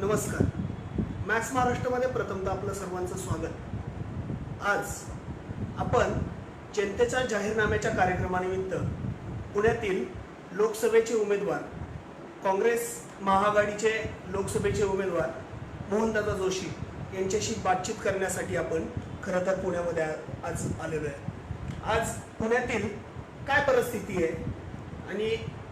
नमस्कार. मॅक्स महाराष्ट्रामध्ये प्रथमतः आपलं सर्वांचं स्वागत. आज आपण जनतेच्या जाहीरनाम्याच्या कार्यक्रमानिमित्त पुण्यातील लोकसभेचे उमेदवार काँग्रेस महाआघाडीचे लोकसभेचे उमेदवार मोहनदादा जोशी यांच्याशी बातचीत करण्यासाठी आपण खरं तर पुण्यामध्ये आ- आज आलेलो आहे. आज पुण्यातील काय परिस्थिती आहे आणि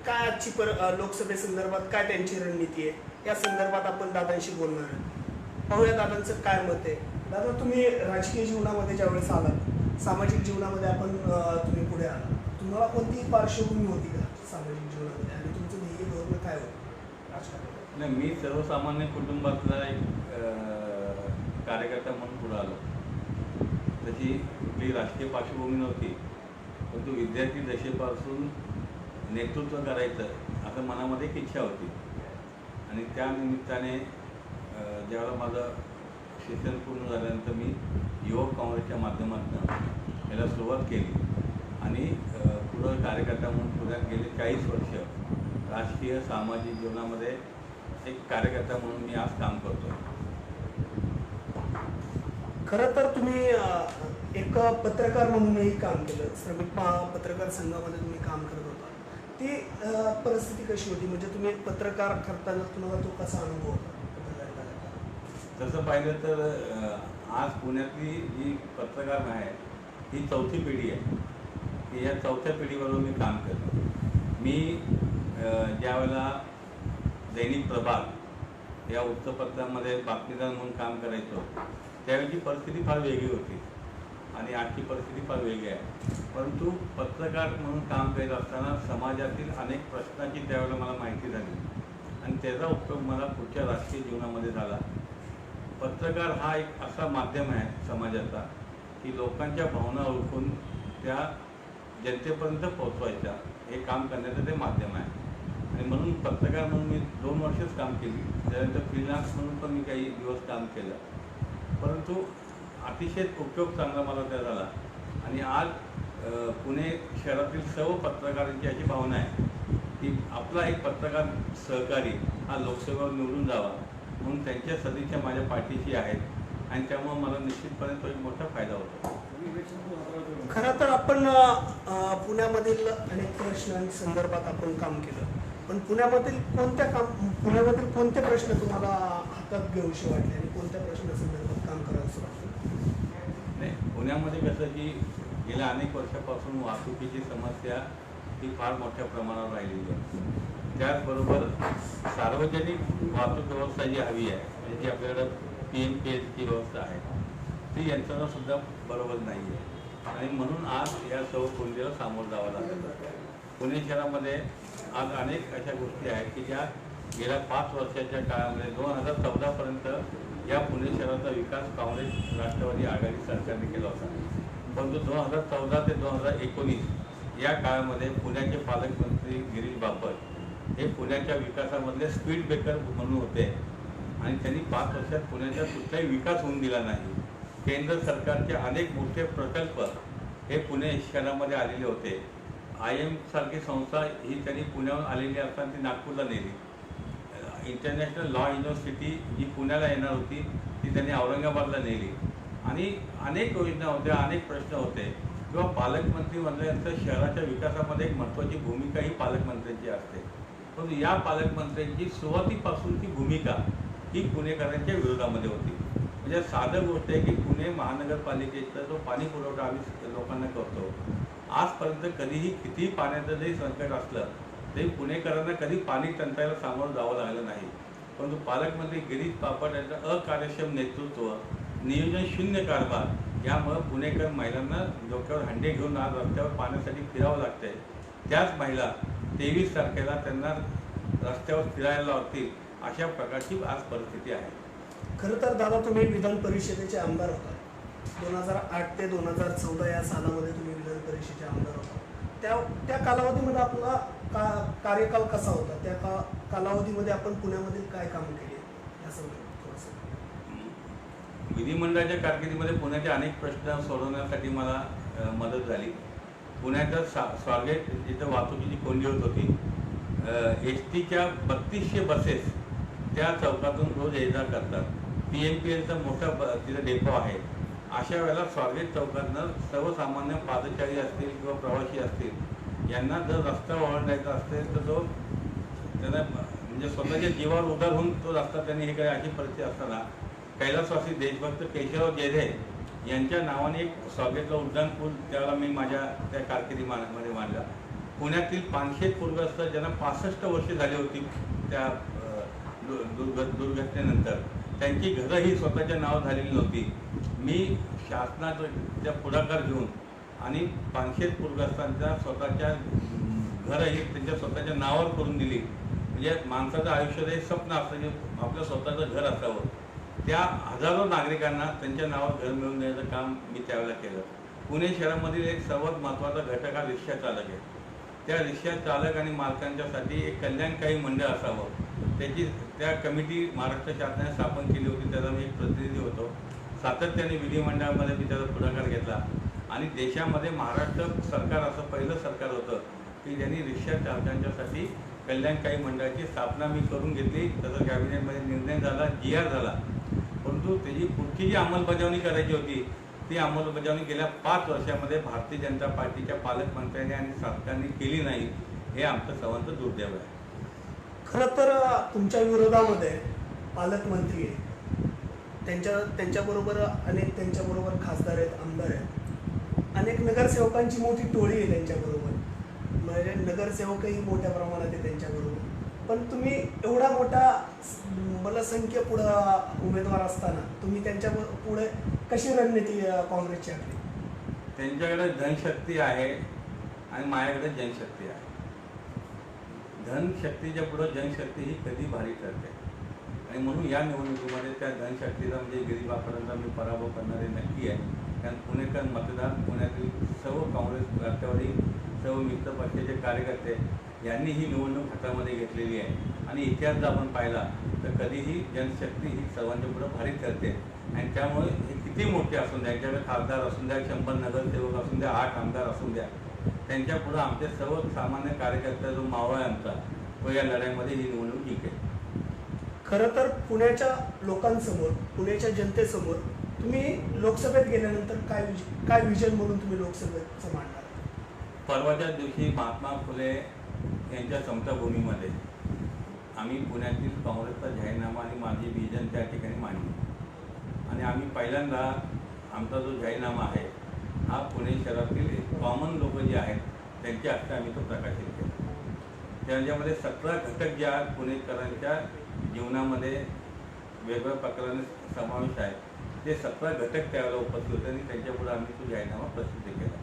काय आजची पर लोकसभेसंदर्भात काय त्यांची रणनीती आहे या संदर्भात आपण दादांशी बोलणार आहे. पाहूया दादांचं काय मत आहे. दादा तुम्ही राजकीय जीवनामध्ये ज्यावेळेस आलात सामाजिक जीवनामध्ये आपण तुम्ही पुढे आला तुम्हाला कोणती पार्श्वभूमी होती का सामाजिक जीवनामध्ये? आणि तुमचं ध्येय धोरण काय होतं राजकारणात? नाही मी सर्वसामान्य कुटुंबातला एक कार्यकर्ता म्हणून पुढे आलो. त्याची कुठली राजकीय पार्श्वभूमी नव्हती. परंतु विद्यार्थी दशेपासून नेतृत्व करायचं असं मनामध्ये एक इच्छा होती. आणि त्या निमित्ताने ज्यावेळेला माझं शिक्षण पूर्ण झाल्यानंतर मी युवक काँग्रेसच्या माध्यमातून याला सुरुवात केली. आणि पुढं कार्यकर्ता म्हणून पुण्यात गेले चाळीस वर्ष. राजकीय सामाजिक जीवनामध्ये एक कार्यकर्ता म्हणून मी आज काम करतो खरं तर तुम्ही एक पत्रकार म्हणूनही काम केलं. श्रमिक पा- पत्रकार संघामध्ये तुम्ही काम करत होता. ती परिस्थिती कशी होती? म्हणजे तुम्ही एक पत्रकार करताना तुम्हाला तो कसा अनुभव होता? तसं पाहिलं तर आज पुण्यातली जी पत्रकार आहे ही चौथी पिढी आहे. की या चौथ्या पिढीबरोबर मी काम करतो. मी ज्यावेळेला दैनिक प्रभात या वृत्तपत्रामध्ये बातमीदार म्हणून काम करायचो त्यावेळी परिस्थिती फार वेगळी होती. आणि आजची परिस्थिती फार वेगळी आहे. परंतु पत्रकार म्हणून काम करत असताना समाजातील अनेक प्रश्नांची त्यावेळेला मला माहिती झाली. आणि त्याचा उपयोग मला पुढच्या राजकीय जीवनामध्ये झाला. पत्रकार हा एक असा माध्यम आहे समाजाचा की लोकांच्या भावना ओळखून त्या जनतेपर्यंत पोहोचवायच्या. हे काम करण्याचं ते माध्यम आहे. आणि म्हणून पत्रकार म्हणून मी दोन वर्षच काम केली. त्यानंतर फ्रीलान्स म्हणून पण मी काही दिवस काम केलं. परंतु अतिशय उपयोग चांगला मला त्या झाला. आणि आज पुणे शहरातील सर्व पत्रकारांची अशी भावना आहे की आपला एक पत्रकार सहकारी हा लोकसेवेवर निवडून जावा म्हणून त्यांच्या सदिच्छा माझ्या पाठीशी आहेत आणि त्यामुळे मला निश्चितपणे तो एक मोठा फायदा होतो. खरं तर आपण पुण्यामधील अनेक प्रश्नांसंदर्भात आपण काम केलं. पण पुण्यामधील कोणत्या काम पुण्यामधील कोणते प्रश्न तुम्हाला हातात घेऊशी वाटले आणि कोणत्या प्रश्नासंदर्भात काम करावंसं वाटतं नाही पुण्यामध्ये कसं की गेल्या अनेक वर्षापासून वाहतुकीची समस्या ही फार मोठ्या प्रमाणावर राहिलेली आहे. त्याचबरोबर सार्वजनिक वाहतूक व्यवस्था जी हवी आहे म्हणजे जी आपल्याकडं पी एम पी एसची व्यवस्था आहे ती यंत्रणासुद्धा बरोबर नाही आहे. आणि म्हणून आज या सर्व कोंडीला सामोरं जावं लागतं पुणे शहरामध्ये आज अनेक अशा गोष्टी आहेत की ज्या गेल्या पाच वर्षाच्या काळामध्ये दोन हजार चौदापर्यंत या पुणे शहराचा विकास काँग्रेस राष्ट्रवादी आघाडी सरकारने केला होता. परंतु दोन हजार चौदा ते दोन हजार एकोणीस या काळामध्ये पुण्याचे पालकमंत्री गिरीश बापट हे पुण्याच्या विकासामधले स्पीड ब्रेकर म्हणून होते. आणि त्यांनी पाच वर्षात पुण्याचा कुठलाही विकास होऊन दिला नाही. केंद्र सरकारचे अनेक मोठे प्रकल्प हे पुणे शहरामध्ये आलेले होते. आय एम सारखी संस्था ही त्यांनी पुण्याहून आलेली असताना ती नागपूरला नेली. इंटरनॅशनल लॉ युनिव्हर्सिटी जी पुण्याला येणार होती ती त्यांनी औरंगाबादला नेली. आणि अनेक योजना होत्या अनेक प्रश्न होते. किंवा पालकमंत्री म्हणल्यानंतर शहराच्या विकासामध्ये एक महत्त्वाची भूमिका ही पालकमंत्र्यांची असते. परंतु या पालकमंत्र्यांची सुरुवातीपासूनची भूमिका ही पुणेकरांच्या विरोधामध्ये होती. म्हणजे साधं गोष्ट आहे की पुणे महानगरपालिकेचा जो पाणी पुरवठा आम्ही लोकांना करतो आजपर्यंत कधीही कितीही पाण्याचं जरी संकट असलं तरी पुणेकरांना कधी पाणी टंचाईला सामोरं जावं लागलं नाही. परंतु पालकमंत्री गिरीश बापट यांचं अकार्यक्षम नेतृत्व नियोजन शून्य कारभार यामुळं पुणेकर महिलांना डोक्यावर हंडे घेऊन आज रस्त्यावर पाण्यासाठी फिरावं लागतंय. त्याच महिला तेवीस तारखेला त्यांना रस्त्यावर फिरायला लावतील अशा प्रकारची आज परिस्थिती आहे. खरं तर दादा तुम्ही विधान परिषदेचे आमदार होता. दोन हजार आठ ते दोन हजार चौदा या सालामध्ये तुम्ही विधान परिषदेचे आमदार होता. त्या त्या कालावधीमध्ये आपला का कार्यकाल कसा होता? त्या का कालावधीमध्ये आपण पुण्यामध्ये काय काम केले? या संदर्भात थोडंसं विधिमंडळाच्या कारकिर्दीमध्ये पुण्याचे अनेक प्रश्न सोडवण्यासाठी मला मदत झाली. पुण्याचं सा स्वारगेट जिथं वाहतुकीची कोंडी होत होती एस टीच्या बत्तीसशे बसेस त्या चौकातून रोज ये जा करतात पी एम पी एलचा मोठा ब- तिथं डेपो आहे. अशा वेळेला स्वारगेट चौकांना सर्वसामान्य पादचारी असतील किंवा प्रवासी असतील यांना जर रस्ता ओलांडायचा असेल तर तो त्यांना म्हणजे स्वतःच्या जीवावर उदार होऊन तो रस्ता त्यांनी हे काय अशी परिस्थिती असताना कैलासवासी देशभक्त केशव जेधे यांच्या नावाने एक स्वारगेटला उड्डाण पूल त्यावेळेला मी माझ्या त्या कारकिर्दी मध्ये मांडला. पुण्यातील पाचशे पूरग्रस्त ज्यांना पासष्ट वर्षे झाली होती त्या दु- दुर्घ दुर्घटनेनंतर त्यांची घरं ही स्वतःच्या नावावर झालेली नव्हती. मी शासनाच्या पुढाकार घेऊन आणि पानशेत पूरग्रस्तांच्या स्वतःच्या घरंही घरं ही त्यांच्या स्वतःच्या नावावर करून दिली. म्हणजे माणसाचं आयुष्य हे स्वप्न असतं की आपलं स्वतःचं घर असावं. त्या हजारो नागरिकांना त्यांच्या नावावर घर मिळवून देण्याचं काम मी त्यावेळेला केलं. पुणे शहरामधील एक सर्वात महत्त्वाचा घटक हा रिक्षा चालक आहे. त्या रिक्षा चालक आणि मालकांच्यासाठी एक कल्याणकारी मंडळ असावं. त्याची त्या कमिटी महाराष्ट्र शासनाने स्थापन केली होती त्याचा मी एक प्रतिनिधी होतो. सातत्याने विधिमंडळामध्ये मी त्याचा पुढाकार घेतला. आणि देशामध्ये महाराष्ट्र सरकार असं पहिलं सरकार होतं की ज्यांनी रिक्षा चालकांच्यासाठी कल्याणकारी मंडळाची स्थापना मी करून घेतली. त्याचा कॅबिनेटमध्ये निर्णय झाला जी आर झाला. परंतु त्याची पुढची जी अंमलबजावणी करायची होती ती अंमलबजावणी म्हणजे गेल्या पाच वर्षामध्ये भारतीय जनता पार्टीच्या पालकमंत्र्यांनी आणि शासकांनी केली नाही हे आमचं सर्वांचं दुर्दैव आहे. खरं तर तुमच्या विरोधामध्ये पालकमंत्री आहे त्यांच्या त्यांच्याबरोबर अनेक त्यांच्याबरोबर खासदार आहेत आमदार आहेत. अनेक नगरसेवकांची मोठी टोळी आहे त्यांच्याबरोबर. म्हणजे नगरसेवकही मोठ्या प्रमाणात आहे त्यांच्याबरोबर. पण तुम्ही एवढा मोठा बलसंख्य पुढं उमेदवार असताना तुम्ही त्यांच्या पुढे कशी रणनीती अं, काँग्रेसची आखली त्यांच्याकडे धनशक्ती आहे आणि माझ्याकडे जनशक्ती आहे. धनशक्तीच्या पुढं जनशक्ती ही कधी भारी ठरते. आणि म्हणून या निवडणुकीमध्ये त्या धनशक्तीचा म्हणजे गरिबापर्यंत मी पराभव करणारे नक्की आहे. कारण पुणेकर मतदार पुण्यातील सर्व काँग्रेस राष्ट्रवादी सर्व मित्र पक्षाचे कार्यकर्ते यांनी ही निवडणूक हातामध्ये घेतलेली आहे. आणि इतिहास जर आपण पाहिला तर कधीही जनशक्ती ही सर्वांच्या पुढं भारी ठरते. आणि त्यामुळे हे किती मोठे असून द्या यांच्याकडे खासदार असून द्या शंभर नगरसेवक असून द्या आठ आमदार असून द्या त्यांच्या पुढं आमचे सर्व सामान्य कार्यकर्ता जो मावळा आहे आमचा तो या लढाईमध्ये ही निवडणूक जिंकेल. खरं तर पुण्याच्या लोकांसमोर पुण्याच्या जनतेसमोर तुम्ही लोकसभेत गेल्यानंतर काय विज- काय विजन म्हणून तुम्ही लोकसभेचं मांडणार? परवाच्या दिवशी महात्मा फुले यांच्या समताभूमीमध्ये आम्ही पुण्यातील काँग्रेसचा जाहीरनामा आणि माझी विजन त्या ठिकाणी मांडली. आणि आम्ही पहिल्यांदा आमचा जो जाहीरनामा आहे हा पुणे शहरातील कॉमन लोक जे आहेत त्यांच्या हस्ते आम्ही तो प्रकाशित केला. त्यांच्यामध्ये सतरा घटक जे आहेत पुणेकरांच्या जीवनामध्ये वेगवेगळ्या प्रकाराने समावेश आहे ते सतरा घटक त्यावेळेला उपस्थित होते आणि त्यांच्यापुढे आम्ही तो जाहीरनामा प्रसिद्ध केला.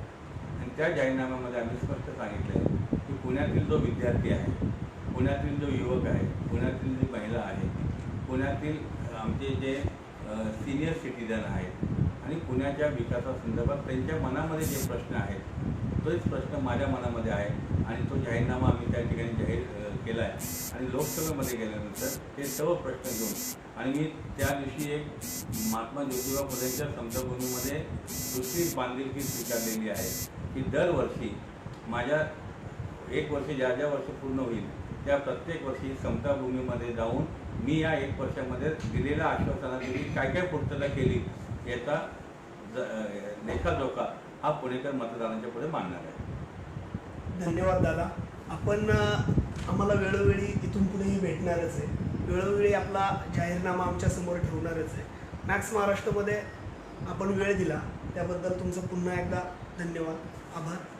आणि त्या जाहीरनाम्यामध्ये आम्ही स्पष्ट सांगितलं की पुण्यातील जो विद्यार्थी आहे पुण्यातील जो युवक आहे पुण्यातील जी महिला आहे पुण्यातील आमचे जे सिनियर सिटीजन आहेत. आणि पुण्याच्या विकासासंदर्भात त्यांच्या मनामध्ये जे प्रश्न आहेत तोच प्रश्न माझ्या मनामध्ये आहे. आणि तो जाहीरनामा आम्ही त्या ठिकाणी जाहीर केला आहे आणि लोकसभेमध्ये गेल्यानंतर हे सर्व प्रश्न घेऊन आणि मी त्या दिवशी एक महात्मा ज्योतिबा फुलेंच्या समताभूमीमध्ये दुसरी बांधिलकी स्वीकारलेली आहे की दरवर्षी माझ्या एक वर्ष ज्या ज्या वर्ष पूर्ण होईल त्या प्रत्येक वर्षी समताभूमीमध्ये जाऊन मी या एक वर्षामध्ये दिलेल्या आश्वासनाची काय काय पूर्तता केली याचा ज- लेखाजोखा हा पुणेकर मतदारांच्या पुढे मांडणार आहे. धन्यवाद दादा. आपण आम्हाला वेळोवेळी इथून पुढेही भेटणारच आहे. वेळोवेळी आपला जाहीरनामा आमच्यासमोर ठेवणारच आहे. मॅक्स महाराष्ट्रमध्ये आपण वेळ दिला. त्याबद्दल तुमचं पुन्हा एकदा धन्यवाद. आभार.